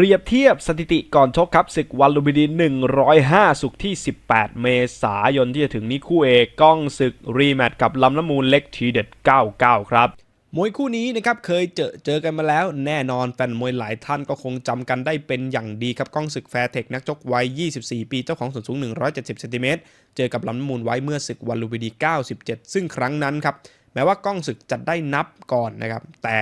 รียบเทียบสถิติก่อนชกครับศึกวันลุมพินี105 สุกที่ 18 เมษายนที่จะถึงนี้คู่เอกก้องศึกรีแมตช์กับลำน้ำมูลเล็กทีเด็ด 99 ครับมวยคู่นี้นะครับเคยเจอเจอกันมาแล้ว แน่นอนแฟนมวยหลายท่านก็คงจำกันได้เป็นอย่างดีครับก้องศึกแฟร์เทคนักชกวัย 24 ปีเจ้าของส่วนสูง 170เซนติเมตรเจอกับลำน้ำมูลไว้เมื่อศึกวันลุมพินี97 ซึ่งครั้งนั้นครับแม้ว่าก้องศึกจะได้นับก่อนนะครับแต่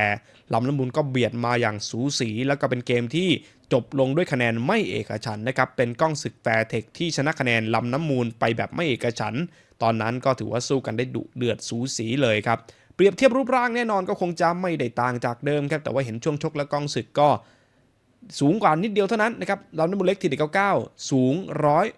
ลำน้ำมูลก็เบียดมาอย่างสูสี แล้วก็เป็นเกมที่จบลงด้วยคะแนนไม่เอกฉันนะครับ เป็นกล้องศึกแฟร์เทคที่ชนะคะแนนลำน้ำมูลไปแบบไม่เอกฉัน ตอนนั้นก็ถือว่าสู้กันได้ดุเดือดสูสีเลยครับ เปรียบเทียบรูปร่างแน่นอนก็คงจะไม่ได้ต่างจากเดิมครับ แต่ว่าเห็นช่วงชกและกล้องศึกก็สูงกว่านิดเดียวเท่านั้นนะครับลำน้ำมูลเล็กทีเด็ด99สูง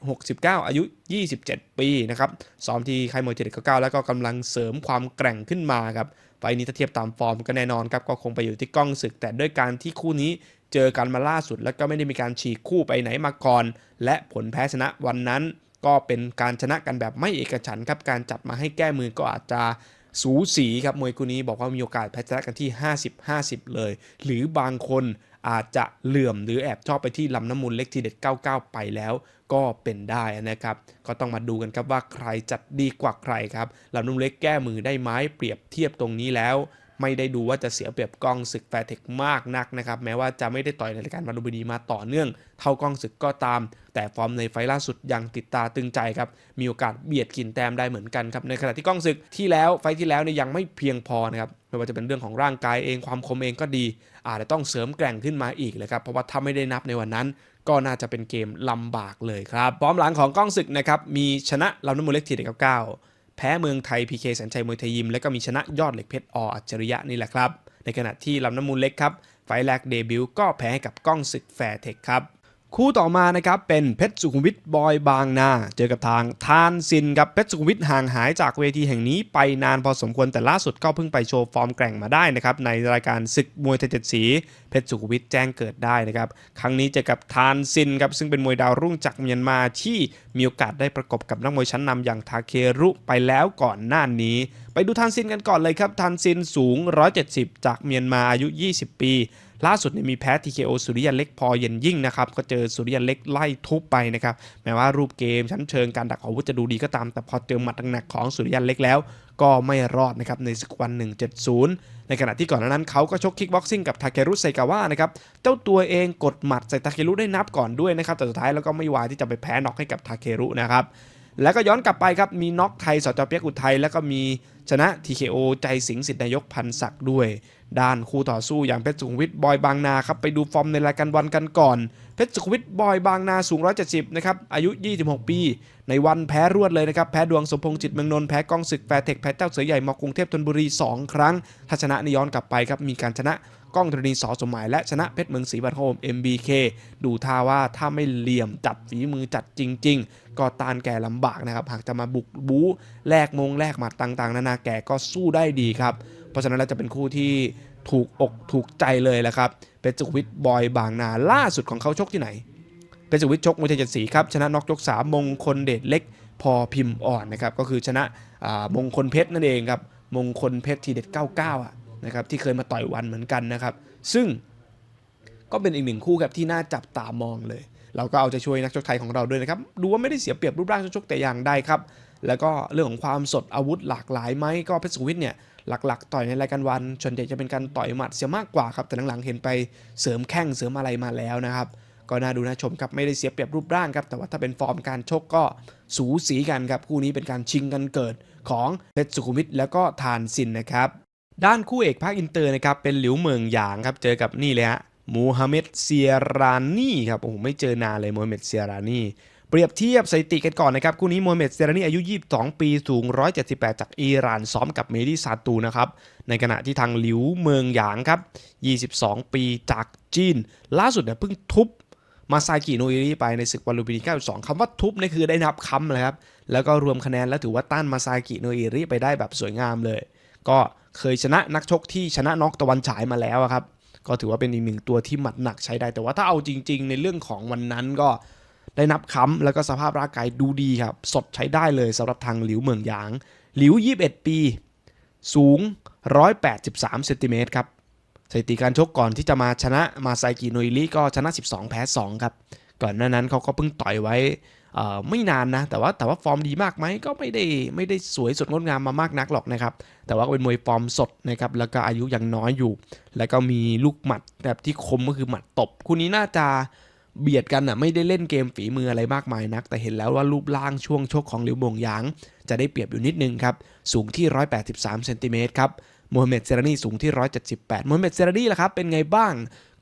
169 อายุ 27 ปีนะครับซ้อมที่ค่ายมวยทีเด็ด99แล้วก็กำลังเสริมความแกร่งขึ้นมาครับ ไฟนี้ถ้าเทียบตามฟอร์มก็แน่นอนครับก็คงไปอยู่ที่กล้องศึก แต่ด้วยการที่คู่นี้เจอกันมาล่าสุด แล้วก็ไม่ได้มีการฉีกคู่ไปไหนมาก่อน และผลแพ้ชนะวันนั้น ก็เป็นการชนะกันแบบไม่เอกฉันครับการจัดมาให้แก้มือก็อาจจะ สูสีครับมวยคู่นี้บอกว่ามีโอกาสแพ้ชนะกันที่ 50-50 เลย หรือบางคนอาจจะเหลื่อมหรือแอบชอบไปที่ลำน้ำมูลเล็กทีเด็ด 99 ไปแล้วก็เป็นได้นะครับ ก็ต้องมาดูกันครับว่าใครจัดดีกว่าใครครับลำน้ำเล็กแก้มือได้ไหมเปรียบเทียบตรงนี้แล้ว ไม่ได้ดูว่าจะเสียเปรียบกล้องศึกแฟร์เทคมากนักนะครับ แม้ว่าจะไม่ได้ต่อยในรายการมาดูบดีมาต่อเนื่อง เท่ากล้องศึกก็ตาม แต่ฟอร์มในไฟล์ล่าสุดยังติดตาตึงใจครับ มีโอกาสเบียดกินแต้มได้เหมือนกันครับ ในขณะที่กล้องศึกที่แล้วไฟล์ที่แล้วเนี่ยยังไม่เพียงพอนะครับไม่ว่าจะเป็นเรื่องของร่างกายเองความคมเองก็ดี อาจจะต้องเสริมแกร่งขึ้นมาอีกเลยครับเพราะว่าถ้าไม่ได้นับในวันนั้นก็น่าจะเป็นเกมลำบากเลยครับพร้อมหลังของกล้องศึกนะครับมีชนะลำน้ำมูลเล็กทีเด็ด99 แพ้เมืองไทย PK สัญชัยมวยไทยยิม และก็มีชนะยอดเหล็กเพชรออัจฉริยะนี่แหละครับ ในขณะที่ลำน้ำมูลเล็กครับไฟแรกเดบิวต์ก็แพ้ให้กับก้องศึกแฟร์เทคครับ คู่ต่อมานะครับเป็นเพชรสุขุมวิทบอยบางนา เจอกับทางทานซินครับเพชรสุขุมวิทห่างหายจากเวทีแห่งนี้ไปนานพอสมควรแต่ล่าสุดก็เพิ่งไปโชว์ฟอร์มแกร่งมาได้นะครับในรายการศึกมวยทยเจ็ดสีเพชรสุขุมวิทแจ้งเกิดได้นะครับครั้งนี้เจอกับทานซินครับซึ่งเป็นมวยดาวรุ่งจากเมียนมาที่มีโอกาสได้ประกบกับนักมวยชั้นนำอย่างทาเครุไปแล้วก่อนหน้านี้ ไปดูทานซินกันก่อนเลยครับทานซินสูง 170 จากเมียนมาอายุ 20 ปี ล่าสุดเนี่ยมีแพ้ TKO สุริยันเล็กพอเย็นยิ่งนะครับก็เจอสุริยันเล็กไล่ทุบไปนะครับแม้ว่ารูปเกมชั้นเชิงการดักอาวุธจะดูดีก็ตาม แต่พอเจอหมัดหนักๆของสุริยันเล็กแล้ว ก็ไม่รอดนะครับในศึกวัน 170 ในขณะที่ก่อนหน้านั้นเขาก็ชกคิกบ็อกซิ่งกับทาเครุไซกาวะนะครับเจ้าตัวเองกดหมัดใส่ทาเครุได้นับก่อนด้วยนะครับแต่สุดท้ายแล้วก็ไม่วายที่จะไปแพ้น็อกให้กับทาเครุนะครับ แล้วก็ย้อนกลับไปครับ มีน็อกไทยสจเปียกอุทัยแล้วก็มีชนะ TKO ใจสิงสิทธินายกพันศักดิ์ด้วย ด้านคู่ต่อสู้อย่างเพชรสุขุมวิทบอยบางนาครับ ไปดูฟอร์มในรายการวันกันก่อน เพชรสุขุมวิทบอยบางนาสูง 170 นะครับ อายุ 26 ปี ในวันแพ้รวดเลยนะครับ แพ้ดวงสมพงษ์จิตเมืองนนท์แพ้กองศึกแฟร์เทคแพ้เจ้าเสือใหญ่มอกรุงเทพธนบุรี 2 ครั้งถ้าชนะนี่ย้อนกลับไปครับมีการชนะกล้องธรณีสอสมหมายและชนะเพชรเมืองศรีบัตรโฮม MBK ดูท่าว่าถ้าไม่เหลี่ยมจัดฝีมือจัดจริงก็ตานแก่ลำบากนะครับ หากจะมาบุกบู๊แลกมงแลกหมัดต่างๆ นานาแก่ก็สู้ได้ดีครับ เพราะฉะนั้นแล้วจะเป็นคู่ที่ถูกอกถูกใจเลยแหละครับเป็นสุขวิทย์บอยบางนาล่าสุดของเขาชกที่ไหนเป็นสุขวิทย์ชกมวยไทยเจ็ดสีครับชนะน็อกยกสามมงคลเดชเล็กพอพิมพ์อ่อนนะครับก็คือชนะมงคลเพชรนั่นเองครับมงคลเพชรทีเด็ด 99 อะนะครับที่เคยมาต่อยวันเหมือนกันนะครับ ซึ่งก็เป็นอีกหนึ่งคู่ครับที่น่าจับตามองเลย เราก็เอาใจช่วยนักชกไทยของเราด้วยนะครับ ดูว่าไม่ได้เสียเปรียบรูปร่างชกแต่อย่างใดครับ แล้วก็เรื่องของความสดอาวุธหลากหลายไหมก็เพชรสุวิทย์เนี่ยหลักๆ ต่อยในรายการวันส่วนใหญ่จะเป็นการต่อยหมัดเสียมากกว่าครับแต่หลังๆเห็นไปเสริมแข้งเสริมอะไรมาแล้วนะครับก็น่าดูน่าชมครับไม่ได้เสียเปรียบรูปร่างครับแต่ว่าถ้าเป็นฟอร์มการชกก็สูสีกันครับคู่นี้เป็นการชิงกันเกิดของเพชรสุขุมวิทแล้วก็ทานซินนะครับด้านคู่เอกภาคอินเตอร์นะครับเป็นหลิวเหมิงหยางครับเจอกับนี่เลยฮะ มูฮัมหมัดเซียรานีครับโอ้โหไม่เจอนานเลยมูฮัมหมัดเซียรานีเปรียบเทียบสถิติกันก่อนนะครับ คู่นี้มูฮัมหมัดเซียรานีอายุ 22 ปี สูง 178 จากอิหร่าน ซ้อมกับเมดิซาตูนะครับ ในขณะที่ทางหลิวเมืองหยางครับ 22 ปีจากจีน ล่าสุดเนี่ยเพิ่งทุบมาซากิโนอิริไปในศึกวันลูมพินี92คำว่าทุบนี่คือได้นับคำเลยครับ แล้วก็รวมคะแนนแล้วถือว่าต้านมาซากิโนอิริไปได้แบบสวยงามเลย ก็เคยชนะนักชกที่ชนะน็อกตะวันฉายมาแล้วครับ ก็ถือว่าเป็นอีกหนึ่งตัวที่หมัดหนักใช้ได้ แต่ว่าถ้าเอาจริง ๆ ในเรื่องของวันนั้นก็ได้นับค้ำแล้วก็สภาพร่างกายดูดีครับ สดใช้ได้เลยสำหรับทางหลิวเมืองหยาง หลิว 21 ปี สูง 183เซนติเมตรครับสถิติการชกก่อนที่จะมาชนะมาไซกิโนอิริก็ชนะ 12 แพ้ 2 ครับ ก่อนหน้านั้นเขาก็เพิ่งต่อยไว้ ไม่นานนะ แต่ว่าแต่ว่าฟอร์มดีมากไหมก็ไม่ได้ไม่ได้สวยสดงดงามมามากนักหรอกนะครับ แต่ว่าก็เป็นมวยฟอร์มสดนะครับแล้วก็อายุยังน้อยอยู่ แล้วก็มีลูกหมัดแบบที่คมก็คือหมัดตบคู่นี้น่าจะเบียดกันอะไม่ได้เล่นเกมฝีมืออะไรมากมายนัก แต่เห็นแล้วว่ารูปร่างช่วงชกของหลิวหมงหยาง จะได้เปรียบอยู่นิดนึงครับ สูงที่ 183เซนติเมตรครับโมฮัมเหม็ดเซรานีสูงที่ 178โมฮัมเหม็ดเซรานีล่ะครับเป็นไงบ้าง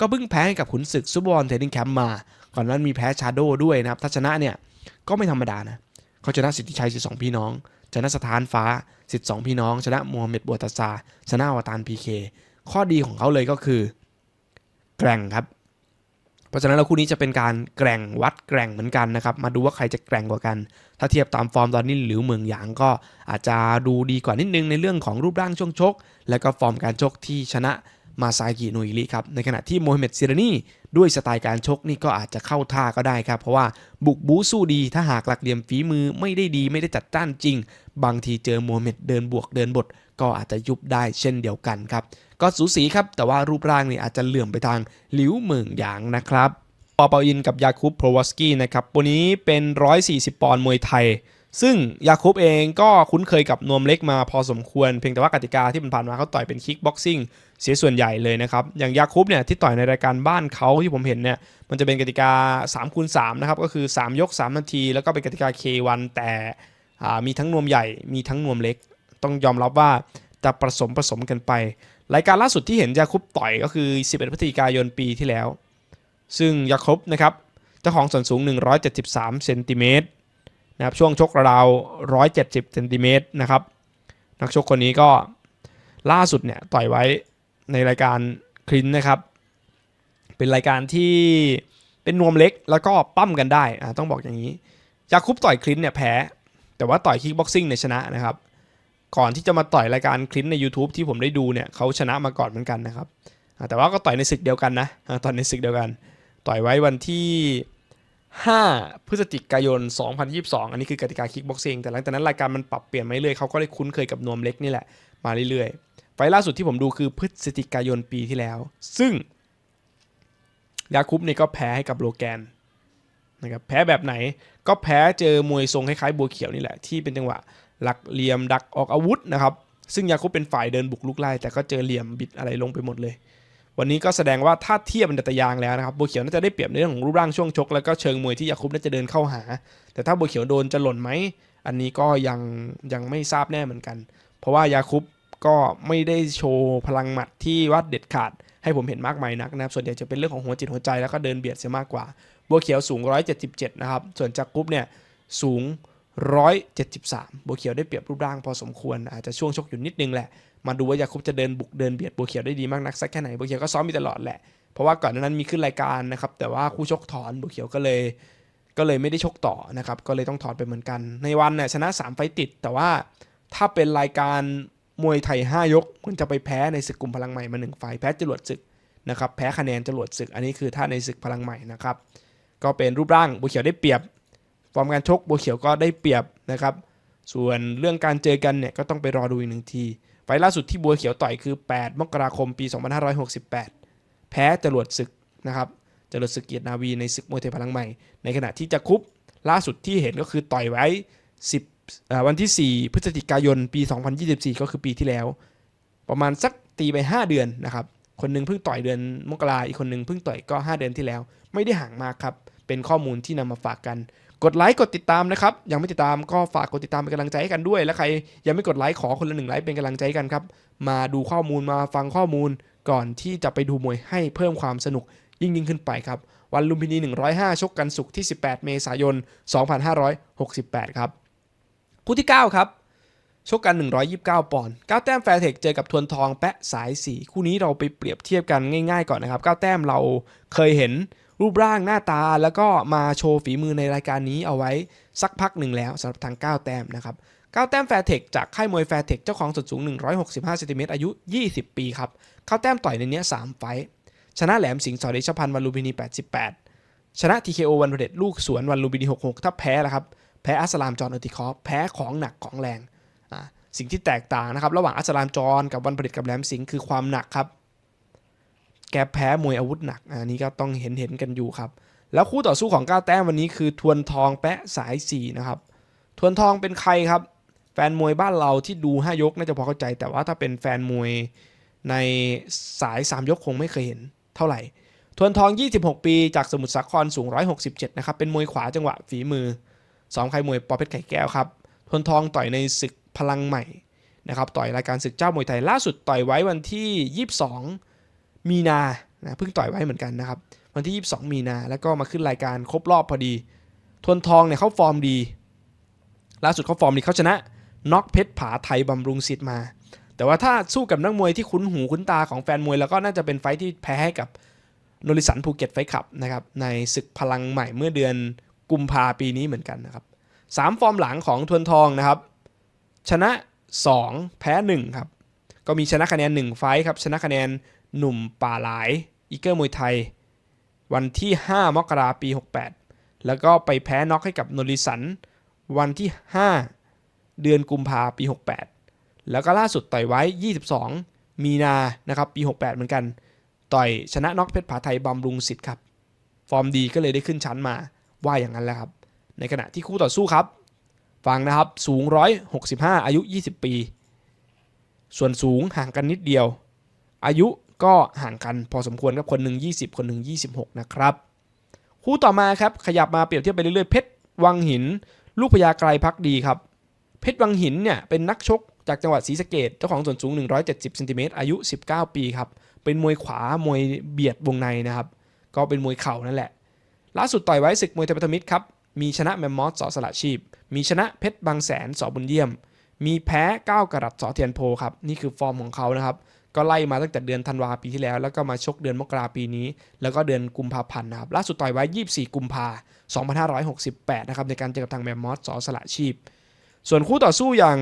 ก็เพิ่งแพ้ให้กับขุนศึกซูบอลเทนนิงแคมป์มา ก่อนนั้นมีแพ้ชาโดด้วยนะครับถ้าชนะเนี่ย ก็ไม่ธรรมดานะเขาชนะสิทธิชัย 12 พี่น้องชนะสถานฟ้า 12 พี่น้อง ชนะโมฮัมเหม็ดบัวตาซาชนะอวตารพีเคข้อดีของเขาเลยก็คือ แกร่งครับ เพราะฉะนั้นเราคู่นี้จะเป็นการแกร่งวัดแกร่งเหมือนกันนะครับ มาดูว่าใครจะแกร่งกว่ากัน ถ้าเทียบตามฟอร์มตอนนี้หลิวเมืองหยางก็อาจจะดูดีกว่านิดนึงในเรื่องของรูปร่างช่วงชก และก็ฟอร์มการชกที่ชนะ มาซากิโนอิริครับ ในขณะที่โมฮัมเหม็ดซิรานีด้วยสไตล์การชกนี่ก็อาจจะเข้าท่าก็ได้ครับ เพราะว่าบุกบู๊สู้ดีถ้าหากหลักเหลี่ยมฝีมือไม่ได้ดีไม่ได้จัดจ้านจริง บางทีเจอโมฮัมเหม็ดเดินบวกเดินบท ก็อาจจะยุบได้เช่นเดียวกันครับ ก็สูสีครับ แต่ว่ารูปร่างนี่อาจจะเหลื่อมไปทางหลิวเหมิงหยางนะครับปอเปาอินกับยาคุปโพรวสกี้นะครับวันนี้เป็น 140 ปอนด์มวยไทย ซึ่งยาคุปเองก็คุ้นเคยกับนวมเล็กมาพอสมควรเพียงแต่ว่ากติกาที่มันผ่านมาเขาต่อยเป็นคิกบ็อกซิ่งเสียส่วนใหญ่เลยนะครับ อย่างยาคุปเนี่ยที่ต่อยในรายการบ้านเขาที่ผมเห็นเนี่ยมันจะเป็นกติกา3คูณ3นะครับก็คือ 3 ยก 3 นาที แล้วก็เป็นกติกา K1 แต่อ่ามีทั้งนวมใหญ่มีทั้งนวมเล็ก ต้องยอมรับว่าจะผสมผสมกันไป รายการล่าสุดที่เห็นยาคุปต่อยก็คือ 11พฤศจิกายนปีที่แล้ว ซึ่งยาครบนะครับเจ้าของส่วนสูง 173เซนติเมตร นะครับช่วงชกราวๆ170เซนติเมตรนะครับนักชกคนนี้ก็ล่าสุดเนี่ยต่อยไว้ในรายการคลินนะครับ เป็นรายการที่เป็นนวมเล็กแล้วก็ปั้มกันได้อะต้องบอกอย่างนี้ยาคุปต่อยคลินเนี่ยแพ้ แต่ว่าต่อยคิกบ็อกซิ่งเนี่ยชนะนะครับ ก่อนที่จะมาต่อยรายการคลินใน YouTube ที่ผมได้ดูเนี่ยเขาชนะมาก่อนเหมือนกันนะครับแต่ว่าก็ต่อยในศึกเดียวกันนะต่อยในศึกเดียวกัน ต่อยไว้วันที่ 5 พฤศจิกายน 2022 อันนี้คือกติกาคิกบ็อกซิ่งแต่หลังจากนั้นรายการมันปรับเปลี่ยนมาเรื่อยเขาก็ได้คุ้นเคยกับนวมเล็กนี่แหละ มาเรื่อยๆ ไฟล์ล่าสุดที่ผมดูคือพฤศจิกายนปีที่แล้ว ซึ่งยาคุปเนี่ยก็แพ้ให้กับโลแกนนะครับแพ้แบบไหนก็แพ้เจอมวยทรงคล้ายๆบัวเขียวนี่แหละ ที่เป็นจังหวะหลักเหลี่ยมดักออกอาวุธนะครับซึ่งยาคุปเป็นฝ่ายเดินบุกลุกไล่แต่ก็เจอเหลี่ยมบิดอะไรลงไปหมดเลย วันนี้ก็แสดงว่าถ้าเทียบเป็นดัตยางแล้วนะครับบัวเขียวน่าจะได้เปรียบในเรื่องของรูปร่างช่วงชก แล้วก็เชิงมวยที่ยาคุปน่าจะเดินเข้าหา แต่ถ้าบัวเขียวโดนจะหล่นไหมอันนี้ก็ยังยังไม่ทราบแน่เหมือนกัน เพราะว่ายาคุปก็ไม่ได้โชว์พลังหมัดที่วัดเด็ดขาด ให้ผมเห็นมากมายนักนะครับ ส่วนใหญ่จะเป็นเรื่องของหัวจิตหัวใจแล้วก็เดินเบียดเสียมากกว่า บัวเขียวสูง 177 นะครับ ส่วนจากกุ๊ปเนี่ยสูง 173 บัวเขียวได้เปรียบรูปร่างพอสมควร อาจจะช่วงชกอยู่นิดนึงแหละ มาดูว่ายาคุปจะเดินบุกเดินเบียดบัวเขียวได้ดีมากนักสักแค่ไหน บัวเขียวก็ซ้อมมีตลอดแหละ เพราะว่าก่อนนั้นมีขึ้นรายการนะครับ แต่ว่าคู่ชกถอนบัวเขียวก็เลย ก็เลยไม่ได้ชกต่อนะครับ ก็เลยต้องถอนไปเหมือนกัน ในวันเนี่ยชนะ 3 ไฟต์ติด แต่ว่าถ้าเป็นรายการมวยไทย 5 ยกมันจะไปแพ้ในศึกกลุ่มพลังใหม่มาหนึ่งไฟต์แพ้จรวดศึกนะครับ แพ้คะแนนจรวดศึก อันนี้คือถ้าในศึกพลังใหม่นะครับ ก็เป็นรูปร่างบัวเขียวได้เปรียบ อร์มการชกบัวเขียวก็ได้เปรียบนะครับ ส่วนเรื่องการเจอกันเนี่ยก็ต้องไปรอดูอีกหนึ่งที ไฟล์ล่าสุดที่บัวเขียวต่อยคือ 8 มกราคมปี 2568 แพ้จรวดศึกนะครับจรวดศึกเกียรตินาวีในศึกมวยไทพลังใหม่ ในขณะที่จะคุบล่าสุดที่เห็นก็คือต่อยไว้ 10 วันที่ 4 พฤศจิกายนปี 2024 ก็คือปีที่แล้ว ประมาณสักตีไป 5 เดือนนะครับ คนหนึงเพิ่งต่อยเดือนมกราอีกคนหนึงเพิ่งต่อยก็ 5 เดือนที่แล้ว ไม่ได้ห่างมากครับ เป็นข้อมูลที่นำมาฝากกัน กดไลค์กดติดตามนะครับ ยังไม่ติดตามก็ฝากกดติดตามเป็นกำลังใจให้กันด้วย และใครยังไม่กดไลค์ขอคนละหนึ่งไลค์เป็นกำลังใจกันครับ มาดูข้อมูลมาฟังข้อมูลก่อนที่จะไปดูมวยให้เพิ่มความสนุกยิ่งยิ่งขึ้นไปครับ วันลุมพินี 105 ชกกันสุกที่ 18 เมษายน 2568 ครับคู่ที่ 9 ครับ ชกกัน 129 ปอนด์9แต้มแฟร์เทคเจอกับทวนทองแปะสาย 4 คู่นี้เราไปเปรียบเทียบกันง่ายๆก่อนนะครับ 9 แต้มเราเคยเห็น รูปร่างหน้าตาแล้วก็มาโชว์ฝีมือในรายการนี้เอาไว้สักพักหนึ่งแล้วสำหรับทาง 9 แต้มนะครับ 9 แต้มแฟร์เทคจากค่ายมวยแฟร์เทคเจ้าของส่วนสูง 165เซนติเมตรอายุ 20 ปีครับ9แต้มต่อยในเนี้ย3ไฟชนะแหลมสิงห์สอเดชพันธ์วันลุมพินี 88 ชนะ TKO วันปรเด็จลูกสวนวันลุมพินี 66 ถ้าแพ้ละครับ แพ้อัสลามจอนอติคอฟแพ้ของหนักของแรง สิ่งที่แตกต่างนะครับ ระหว่างอัสลามจอนกับวันปรเด็จกับแหลมสิงห์คือความหนักครับ แกแพ้มวยอาวุธหนักอันนี้ก็ต้องเห็นเห็นกันอยู่ครับ แล้วคู่ต่อสู้ของก้าวแต้มวันนี้คือทวนทองแปะสายสีนะครับทวนทองเป็นใครครับ แฟนมวยบ้านเราที่ดู5ยกน่าจะพอเข้าใจ แต่ว่าถ้าเป็นแฟนมวยในสาย 3 ยกคงไม่เคยเห็นเท่าไหร่ ทวนทอง 26 ปี จากสมุทรสาครสูง 167 นะครับ เป็นมวยขวาจังหวะฝีมือซ้อมใครมวยปอเพชรไข่แก้วครับ ทวนทองต่อยในศึกพลังใหม่นะครับ ต่อยรายการศึกเจ้ามวยไทยล่าสุดต่อยไว้วันที่ 22 มีนานะเพิ่งต่อยไว้เหมือนกันนะครับวันที่ 22 มีนาแล้วก็มาขึ้นรายการครบรอบพอดี ทวนทองเนี่ยเขาฟอร์มดี ล่าสุดเขาฟอร์มดีเขาชนะน็อกเพชรผาไทยบำรุงศิษย์มา แต่ว่าถ้าสู้กับนักมวยที่คุ้นหูคุ้นตาของแฟนมวย แล้วก็น่าจะเป็นไฟที่แพ้ให้กับโนริสันภูเก็ตไฟขับนะครับในศึกพลังใหม่เมื่อเดือนกุมภาปีนี้เหมือนกันนะครับสามฟอร์มหลังของทวนทองนะครับ ชนะ 2 แพ้ 1 ครับ ก็มีชนะคะแนน 1 ไฟครับ ชนะคะแนน หนุ่มป่าหลายอีเกอร์มวยไทย วันที่ 5 มกราปี 68 แล้วก็ไปแพ้น็อกให้กับนริสัน วันที่ 5 เดือนกุมภาปี 68 แล้วก็ล่าสุดต่อยไว้ 22 มีนานะครับปี 68 เหมือนกัน ต่อยชนะน็อกเพชรผาไทยบำรุงสิทธิ์ครับ ฟอร์มดีก็เลยได้ขึ้นชั้นมาว่าอย่างนั้นแหละครับ ในขณะที่คู่ต่อสู้ครับ ฟังนะครับสูง 165 อายุ 20 ปี ส่วนสูงห่างกันนิดเดียว อายุ ก็ห่างกันพอสมควรครับคนหนึ่ง20 คนหนึ่ง26 นะครับ คู่ต่อมาครับขยับมาเปรียบเทียบไปเรื่อยๆเพชรวังหิน ลูกพญาไกรพักดีครับ เพชรวังหินเนี่ยเป็นนักชกจากจังหวัดศรีสะเกดเจ้าของส่วนสูง 170เซนติเมตรอายุ 19 ปีครับ เป็นมวยขวามวยเบียดวงในนะครับ ก็เป็นมวยเข่านั่นแหละ ล่าสุดต่อยไว้ศึกมวยไทยพันธมิตรครับ มีชนะแมมมอสสอสละชีพ มีชนะเพชรบางแสนสอบุญเยี่ยม มีแพ้ก้าวกระดัดสอเทียนโพครับ นี่คือฟอร์มของเขานะครับ ก็ไล่มาตั้งแต่เดือนธันวาปีที่แล้ว แล้วก็มาชกเดือนมกราปีนี้ แล้วก็เดือนกุมภาพันธ์นะครับล่าสุดต่อยไว้ 24 กุมภา2568 นะครับในการเจอกับทางแมมมอสสอสละชีพ ส่วนคู่ต่อสู้อย่าง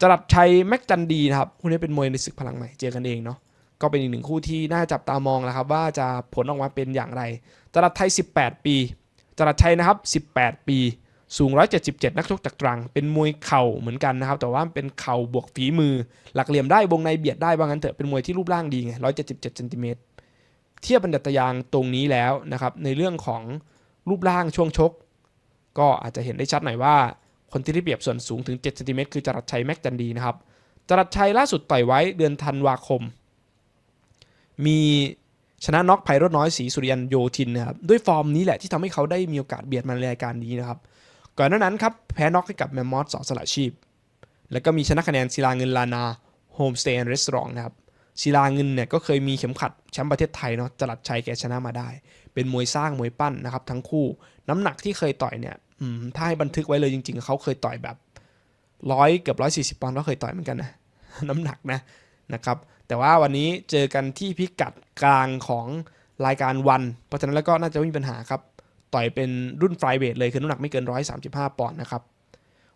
จรัสชัยแม็กจันดีนะครับคู่นี้เป็นมวยในศึกพลังใหม่เจอกันเองเนาะก็เป็นอีกหนึ่งคู่ที่น่าจับตามองแล้วครับว่าจะผลออกมาเป็นอย่างไรจรัสไทย 18 ปีจรัสชัยนะครับ 18 ปี สูง 177 นักชกจากตรัง เป็นมวยเข่าเหมือนกันนะครับ แต่ว่าเป็นเข่าบวกฝีมือ หลักเหลี่ยมได้วงในเบียดได้ว่างั้นเถอะเป็นมวยที่รูปร่างดีไง 177เซนติเมตรเทียบบันดัตยางตรงนี้แล้วนะครับ ในเรื่องของรูปร่างช่วงชก ก็อาจจะเห็นได้ชัดหน่อยว่า คนที่ได้เปรียบส่วนสูงถึง7เซนติเมตรคือจรัสชัยแม็กจันดีนะครับจรัสชัยล่าสุดต่อยไว้เดือนธันวาคม มีชนะน็อกไพโรจน้อยศรีสุริยันโยธินนะครับด้วยฟอร์มนี้แหละที่ทำให้เขาได้มีโอกาสเบียดมาในรายการนี้นะครับ ก่อนหน้านั้นครับแพ้น็อกให้กับแมมมอสสอสละชีพ แล้วก็มีชนะคะแนนศิลาเงินลานาโฮมสเตย์แอนด์รีสอร์ทนะครับศิลาเงินเนี่ยก็เคยมีเข็มขัดแชมป์ประเทศไทยเนาะจรัสชัยแกชนะมาได้ เป็นมวยสร้างมวยปั้นนะครับทั้งคู่ น้ำหนักที่เคยต่อยเนี่ยถ้าให้บันทึกไว้เลยจริง ๆ เขาเคยต่อยแบบร้อยเกือบร้อยสี่สิบปอนด์ก็เคยต่อยเหมือนกันนะน้ำหนักนะนะครับแต่ว่าวันนี้เจอกันที่พิกัดกลางของรายการวัน เพราะฉะนั้นแล้วก็น่าจะไม่มีปัญหาครับ ต่อยเป็นรุ่นไฟเวทเลยคือน้ำหนักไม่เกิน 135 ปอนด์นะครับ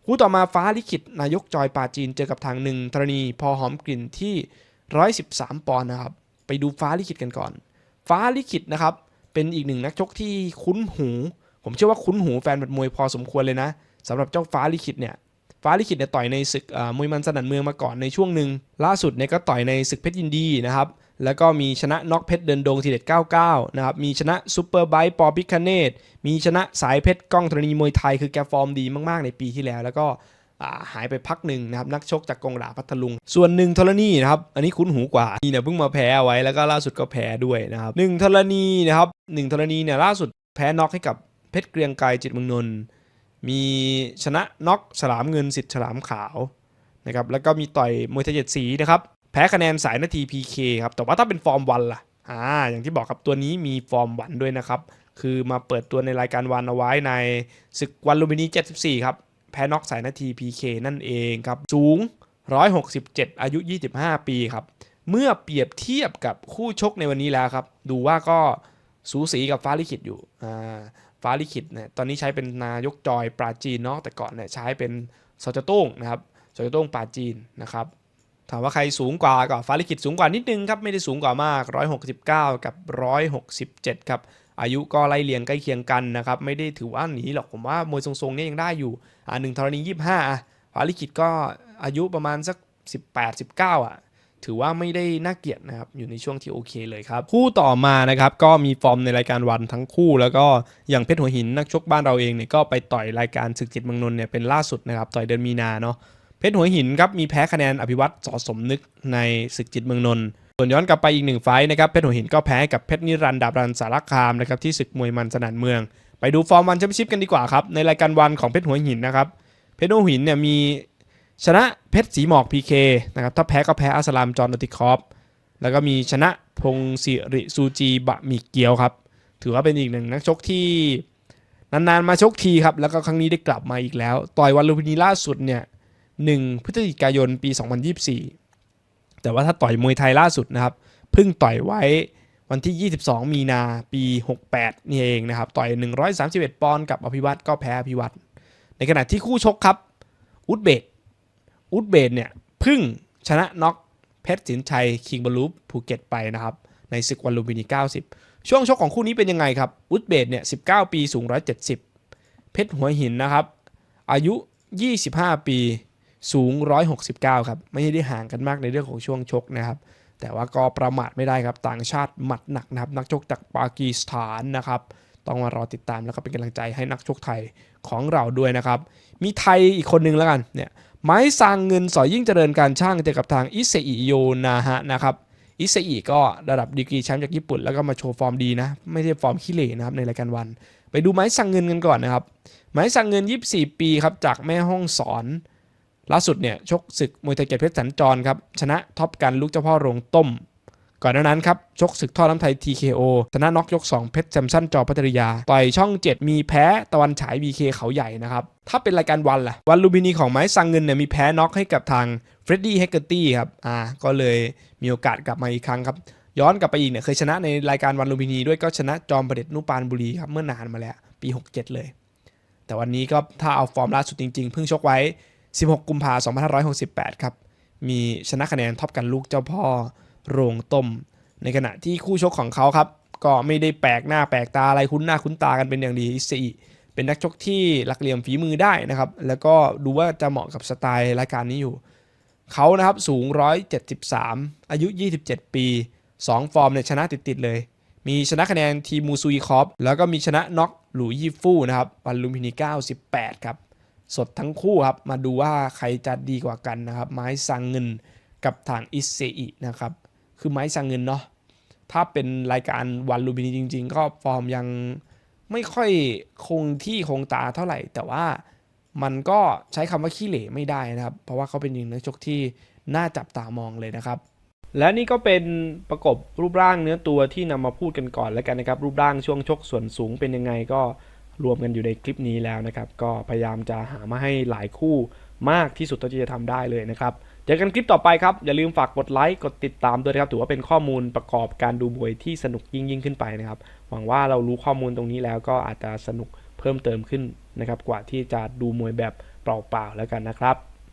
คู่ต่อมาฟ้าลิขิตนายกจอยปาจีนเจอกับทางหนึ่งธรณีพอหอมกลิ่นที่ 113 ปอนด์นะครับไปดูฟ้าลิขิตกันก่อน ฟ้าลิขิตนะครับเป็นอีกหนึ่งนักชกที่คุ้นหู ผมเชื่อว่าคุ้นหูแฟนบัดมวยพอสมควรเลยนะสำหรับเจ้าฟ้าลิขิตเนี่ยฟ้าลิขิตเนี่ยต่อยในศึกมวยมันสนั่นเมืองมาก่อนในช่วงหนึ่งล่าสุดเนี่ยก็ต่อยในศึกเพชรยินดีนะครับ แล้วก็มีชนะน็อกเพชรเดินดงทีเด็ด 99 นะครับ มีชนะซูเปอร์ไบค์ปอพิคเนตมีชนะสายเพชรกล้องธรณีมวยไทยคือแกฟอร์มดีมาก ๆ ในปีที่แล้ว แล้วก็หายไปพักหนึ่งนะครับนักชกจากกองหลาพัทลุง ส่วนหนึ่งธรณีนะครับอันนี้คุ้นหูกว่านี่เนี่ยเพิ่งมาแพ้ไว้แล้วก็ล่าสุดก็แพ้ด้วยนะครับหนึ่งธรณีนะครับหนึ่งธรณีเนี่ยล่าสุดแพ้น็อกให้กับเพชรเกรียงไกรจิตเมืองนนท์มีชนะน็อกฉลามเงินสิทธิ์ฉลามขาวนะครับแล้วก็มีต่อยมวยไทยเจ็ดสีนะครับ แพ้คะแนนสายนาที PK ครับแต่ว่าถ้าเป็นฟอร์มวันล่ะอ่าอย่างที่บอกครับตัวนี้มีฟอร์มวันด้วยนะครับ คือมาเปิดตัวในรายการวันเอาไว้ในศึกวันลุมพินี 74 ครับ แพ้น็อกสายนาที PK นั่นเองครับ สูง 167 อายุ 25 ปีครับ เมื่อเปรียบเทียบกับคู่ชกในวันนี้แล้วครับ ดูว่าก็สูสีกับฟ้าลิขิตอยู่อ่าฟ้าลิขิตเนี่ยตอนนี้ใช้เป็นนายกจอยปราจีนเนาะแต่ก่อนเนี่ยใช้เป็นสจโต้งนะครับสจโต้งปราจีนนะครับ ถามว่าใครสูงกว่าก็ฟาลิขิตสูงกว่านิดนึงครับไม่ได้สูงกว่ามาก 169 กับ 167 ครับอายุก็ไล่เลียงใกล้เคียงกันนะครับไม่ได้ถือว่าหนีหรอกผมว่ามวยทรงๆเนี่ยยังได้อยู่อ่าหนึ่งธรณี25อะฟ้าลิขิตก็อายุประมาณสัก 18 19 อะถือว่าไม่ได้น่าเกลียดนะครับ อยู่ในช่วงที่โอเคเลยครับ คู่ต่อมานะครับ ก็มีฟอร์มในรายการวันทั้งคู่ แล้วก็อย่างเพชรหัวหินนักชกบ้านเราเองเนี่ยก็ไปต่อยรายการศึกจิตมืองนนเนี่ยเป็นล่าสุดนะครับ ต่อยเดือนมีนาเนาะ เพชรหัวหินครับมีแพ้คะแนนอภิวัตสอสมนึกในศึกจิตเมืองนนท์ส่วนย้อนกลับไปอีกหนึ่งไฟนะครับเพชรหัวหินก็แพ้กับเพชรนิรันด์ดาบรันสารคามนะครับที่ศึกมวยมันสนานเมือง ไปดูฟอร์มวันแชมเปี้ยนชิพกันดีกว่าครับในรายการวันของเพชรหัวหินนะครับเพชรหัวหินเนี่ยมีชนะเพชรสีหมอกพีเคนะครับถ้าแพ้ก็แพ้อัสลามจอห์นอติคอฟแล้วก็มีชนะพงศิริซูจีบะหมี่เกียวครับถือว่าเป็นอีกหนึ่งนักชกที่นานๆมาชกทีครับแล้วก็ครั้งนี้ได้กลับมาอีกแล้ว ต่อยวันลุมพินีล่าสุดเนี่ย 1 พฤศจิกายนปี 2024 แต่ว่าถ้าต่อยมวยไทยล่าสุดนะครับเพิ่งต่อยไว้วันที่ 22 มีนาปี 68 นี่เองนะครับ ต่อย 131 ปอนด์กับอภิวัตก็แพ้อภิวัตในขณะที่คู่ชกครับ อุดเบดอุดเบดเนี่ยเพึ่งชนะน็อกเพชรสินชัย คิงบอลลูปภูเก็ตไปนะครับ ในศึกวันลุมพินี 90 ช่วงชกของคู่นี้เป็นยังไงครับ อุดเบดเนี่ย 19 ปีสูง 170 เพชรหัวหินนะครับ อายุ 25 ปี สูง 169 ครับ ไม่ได้ห่างกันมากในเรื่องของช่วงชกนะครับ แต่ว่าก็ประมาทไม่ได้ครับ ต่างชาติหมัดหนักนะครับ นักชกจากปากีสถานนะครับ ต้องมารอติดตามแล้วก็เป็นกำลังใจให้นักชกไทยของเราด้วยนะครับ มีไทยอีกคนนึงแล้วกัน เนี่ย ไม้ซางเงินสอยยิ่งเจริญการช่างเจอกับทางอิเซอิโยนาฮะนะครับ อิเซอิก็ระดับดีกรีแชมป์จากญี่ปุ่น แล้วก็มาโชว์ฟอร์มดีนะ ไม่ใช่ฟอร์มขี้เหร่นะครับในรายการวัน ไปดูไม้สังเงินกันก่อนนะครับ ไม้สังเงิน 24 ปีครับจากแม่ห้องสอน ล่าสุดเนี่ยชกศึกมวยไทยเกียรติเพชรสัญจรครับชนะท็อปกันลูกเจ้าพ่อโรงต้ม ก่อนหน้านั้นครับชกศึกท่อน้ำไทย TKO ชนะน็อกยก 2 เพชรแซมสันจอพัทริยา ต่อยช่อง 7 มีแพ้ตะวันฉาย BK เขาใหญ่นะครับถ้าเป็นรายการวันล่ะ วันลูมพินีของไม้สังเงินเนี่ยมีแพ้น็อกให้กับทางเฟรดดี้เฮกเกอร์ตี้ครับอ่าก็เลยมีโอกาสกลับมาอีกครั้งครับย้อนกลับไปอีกเนี่ยเคยชนะในรายการวันลูมพินีด้วยก็ชนะจอมประเด็จนุปานบุรีครับเมื่อนานมาแล้วปี 67 เลย แต่วันนี้ก็ถ้าเอาฟอร์มล่าสุดจริงๆเพิ่งชกไว้ 16 กุมภาพันธ์2568 ครับ มีชนะคะแนนท็อปกันลูกเจ้าพ่อโรงต้ม ในขณะที่คู่ชกของเขาครับ ก็ไม่ได้แปลกหน้าแปลกตาอะไรคุ้นหน้าคุ้นตากันเป็นอย่างดีอิสอิเป็นนักชกที่หลักเหลี่ยมฝีมือได้นะครับ แล้วก็ดูว่าจะเหมาะกับสไตล์รายการนี้อยู่ เขานะครับสูง 173 อายุ 27 ปี 2 ฟอร์มเนี่ยชนะติดๆเลย มีชนะคะแนนทีมูซุยคอฟแล้วก็มีชนะน็อกหลุยยี่ฟู่นะครับวันลุมพินี 98 ครับ สดทั้งคู่ครับ มาดูว่าใครจะดีกว่ากันนะครับ ไม้สังเงินกับทางอิเซอินะครับ คือไม้สังเงินเนาะ ถ้าเป็นรายการวันลูมพินีจริง ๆ ก็ฟอร์มยังไม่ค่อยคงที่คงตาเท่าไหร่ แต่ว่ามันก็ใช้คำว่าขี้เหร่ไม่ได้นะครับ เพราะว่าเขาเป็นหนึ่งนักชกที่น่าจับตามองเลยนะครับ และนี่ก็เป็นประกบรูปร่างเนื้อตัวที่นำมาพูดกันก่อนแล้วกันนะครับ รูปร่างช่วงชกส่วนสูงเป็นยังไงก็ รวมกันอยู่ในคลิปนี้แล้วนะครับ ก็พยายามจะหามาให้หลายคู่มากที่สุดเท่าที่จะทำได้เลยนะครับเจอกันคลิปต่อไปครับ อย่าลืมฝากกดไลค์กดติดตามด้วยนะครับ ถือว่าเป็นข้อมูลประกอบการดูมวยที่สนุกยิ่งยิ่งขึ้นไปนะครับ หวังว่าเรารู้ข้อมูลตรงนี้แล้วก็อาจจะสนุกเพิ่มเติมขึ้นนะครับ กว่าที่จะดูมวยแบบเปล่าๆแล้วกันนะครับ